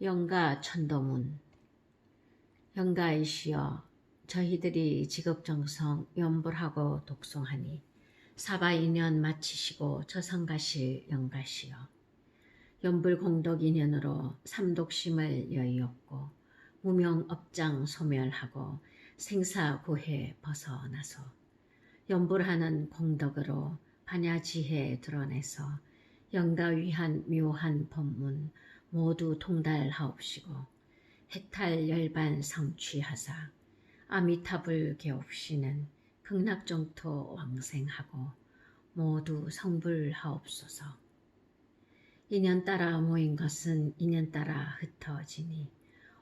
영가 천도문. 영가이시여 저희들이 직업정성 연불하고 독송하니 사바 인연 마치시고 저성 가실 영가시여. 연불공덕 인연으로 삼독심을 여의었고 무명업장 소멸하고 생사고해 벗어나서 연불하는 공덕으로 반야지혜 드러내서 영가위한 묘한 법문 모두 통달하옵시고 해탈 열반 성취하사 아미타불 개옵시는 극락정토 왕생하고 모두 성불하옵소서. 인연 따라 모인 것은 인연 따라 흩어지니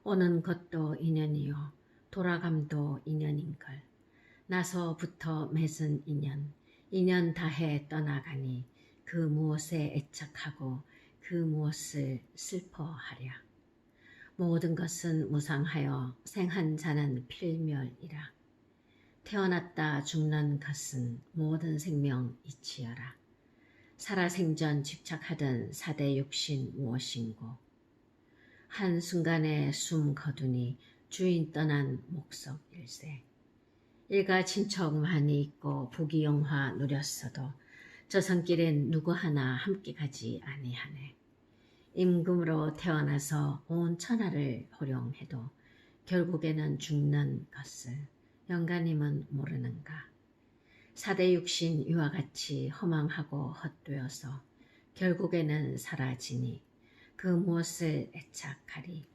오는 것도 인연이요 돌아감도 인연인걸. 나서부터 맺은 인연 인연 다해 떠나가니 그 무엇에 애착하고 그 무엇을 슬퍼하랴. 모든 것은 무상하여 생한 자는 필멸이라. 태어났다 죽는 것은 모든 생명 이치여라. 살아생전 집착하던 사대 육신 무엇인고. 한순간에 숨 거두니 주인 떠난 목석 일세. 일가 친척 많이 있고 부귀영화 누렸어도 저 산길엔 누구 하나 함께 가지 아니하네. 임금으로 태어나서 온 천하를 호령해도 결국에는 죽는 것을 영가님은 모르는가. 사대 육신 이와 같이 허망하고 헛되어서 결국에는 사라지니 그 무엇을 애착하리.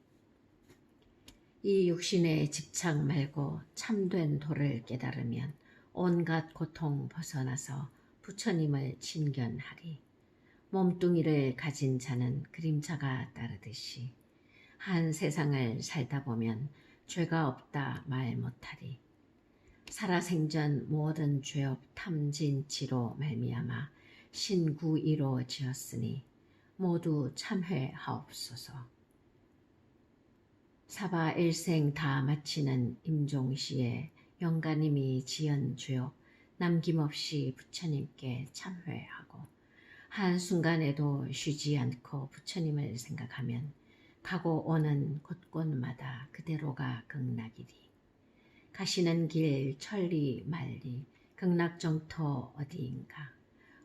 이 육신의 집착 말고 참된 도를 깨달으면 온갖 고통 벗어나서 부처님을 친견하리. 몸뚱이를 가진 자는 그림자가 따르듯이 한 세상을 살다 보면 죄가 없다 말 못하리. 살아생전 모든 죄업 탐진치로 말미암아 신구이로 지었으니 모두 참회하옵소서. 사바 일생 다 마치는 임종시에 영가님이 지은 죄업 남김없이 부처님께 참회하고 한순간에도 쉬지 않고 부처님을 생각하면 가고 오는 곳곳마다 그대로가 극락이리. 가시는 길 천리 말리 극락정토 어디인가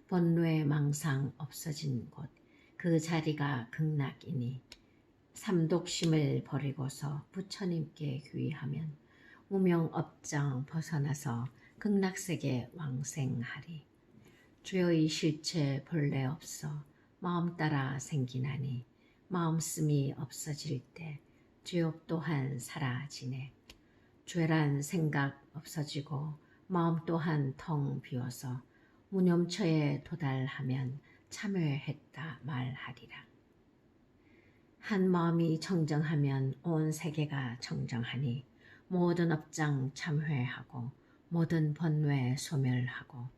본뇌 망상 없어진 곳 그 자리가 극락이니 삼독심을 버리고서 부처님께 귀하면 무명업장 벗어나서 극락세계 왕생하리. 죄의 실체 본래 없어 마음 따라 생기나니 마음씀이 없어질 때 죄업 또한 사라지네. 죄란 생각 없어지고 마음 또한 텅 비어서 무념처에 도달하면 참회했다 말하리라. 한 마음이 청정하면 온 세계가 청정하니 모든 업장 참회하고 모든 번뇌 소멸하고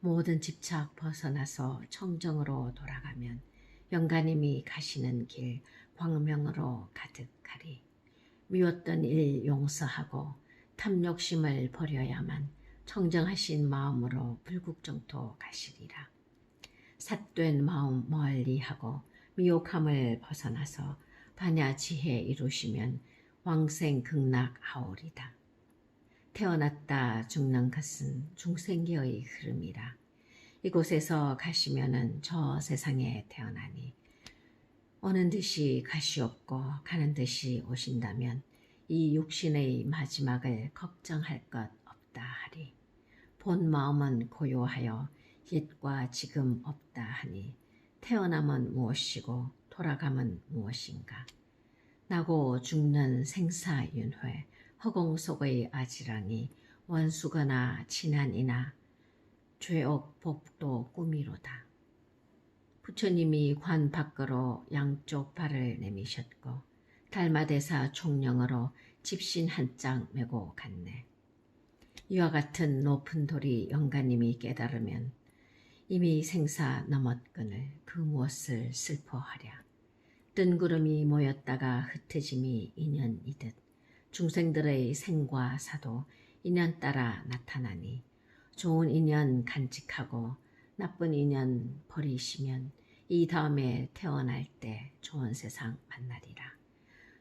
모든 집착 벗어나서 청정으로 돌아가면 영가님이 가시는 길 광명으로 가득하리. 미웠던 일 용서하고 탐욕심을 버려야만 청정하신 마음으로 불국정토 가시리라. 삿된 마음 멀리하고 미혹함을 벗어나서 반야 지혜 이루시면 왕생 극락 하오리다. 태어났다 죽는 것은 중생기의 흐름이라. 이곳에서 가시면은 저 세상에 태어나니 오는 듯이 가시옵고 가는 듯이 오신다면 이 육신의 마지막을 걱정할 것 없다 하리. 본 마음은 고요하여 옛과 지금 없다 하니 태어남은 무엇이고 돌아감은 무엇인가. 나고 죽는 생사윤회 허공 속의 아지랑이 원수거나 친한이나 죄업 복도 꾸미로다. 부처님이 관 밖으로 양쪽 발을 내미셨고 달마대사 총령으로 집신 한 장 메고 갔네. 이와 같은 높은 돌이 영가님이 깨달으면 이미 생사 넘었거늘 그 무엇을 슬퍼하랴. 뜬 구름이 모였다가 흩어짐이 인연이듯 중생들의 생과 사도 인연 따라 나타나니 좋은 인연 간직하고 나쁜 인연 버리시면 이 다음에 태어날 때 좋은 세상 만나리라.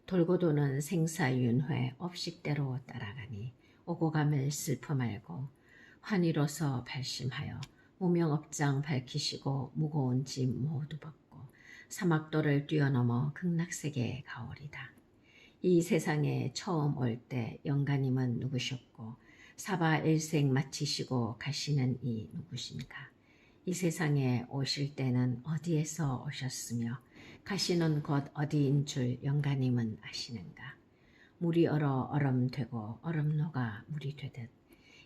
돌고 도는 생사윤회 업식대로 따라가니 오고 감을 슬퍼 말고 환희로서 발심하여 무명업장 밝히시고 무거운 짐 모두 벗고 사막도를 뛰어넘어 극락세계에 가오리다. 이 세상에 처음 올 때 영가님은 누구셨고 사바 일생 마치시고 가시는 이 누구신가? 이 세상에 오실 때는 어디에서 오셨으며 가시는 곳 어디인 줄 영가님은 아시는가? 물이 얼어 얼음 되고 얼음 녹아 물이 되듯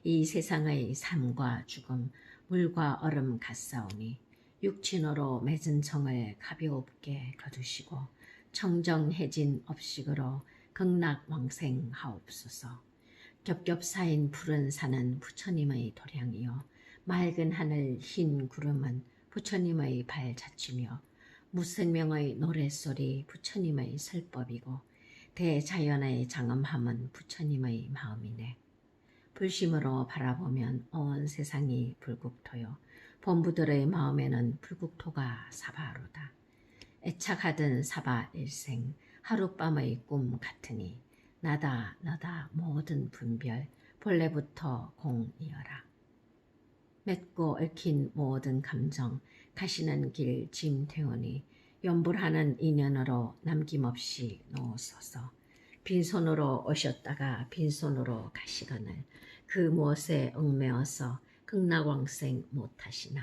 이 세상의 삶과 죽음 물과 얼음 같사오니 육친으로 맺은 정을 가볍게 거두시고 청정해진 업식으로 극락왕생하옵소서. 겹겹사인 푸른 산은 부처님의 도량이요 맑은 하늘 흰 구름은 부처님의 발자취며 무생명의 노랫소리 부처님의 설법이고 대자연의 장엄함은 부처님의 마음이네. 불심으로 바라보면 온 세상이 불국토요. 본부들의 마음에는 불국토가 사바로다. 애착하던 사바 일생 하룻밤의 꿈 같으니 나다 너다 모든 분별 본래부터 공이여라. 맺고 얽힌 모든 감정 가시는 길 짐 태우니 연불하는 인연으로 남김없이 놓으소서. 빈손으로 오셨다가 빈손으로 가시거늘 그 무엇에 얽매어서 극락왕생 못하시나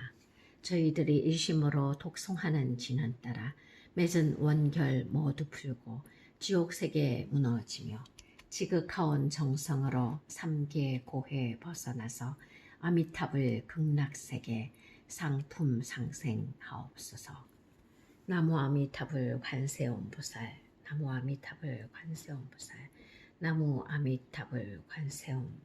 저희들이 일심으로 독송하는 진원 따라 맺은 원결 모두 풀고 지옥세계에 무너지며 지극하온 정성으로 삼계 고해 벗어나서 아미탑을 극락세계 상품 상생하옵소서. 나무 아미탑을 관세음보살 나무 아미탑을 관세음보살 나무 아미탑을 관세음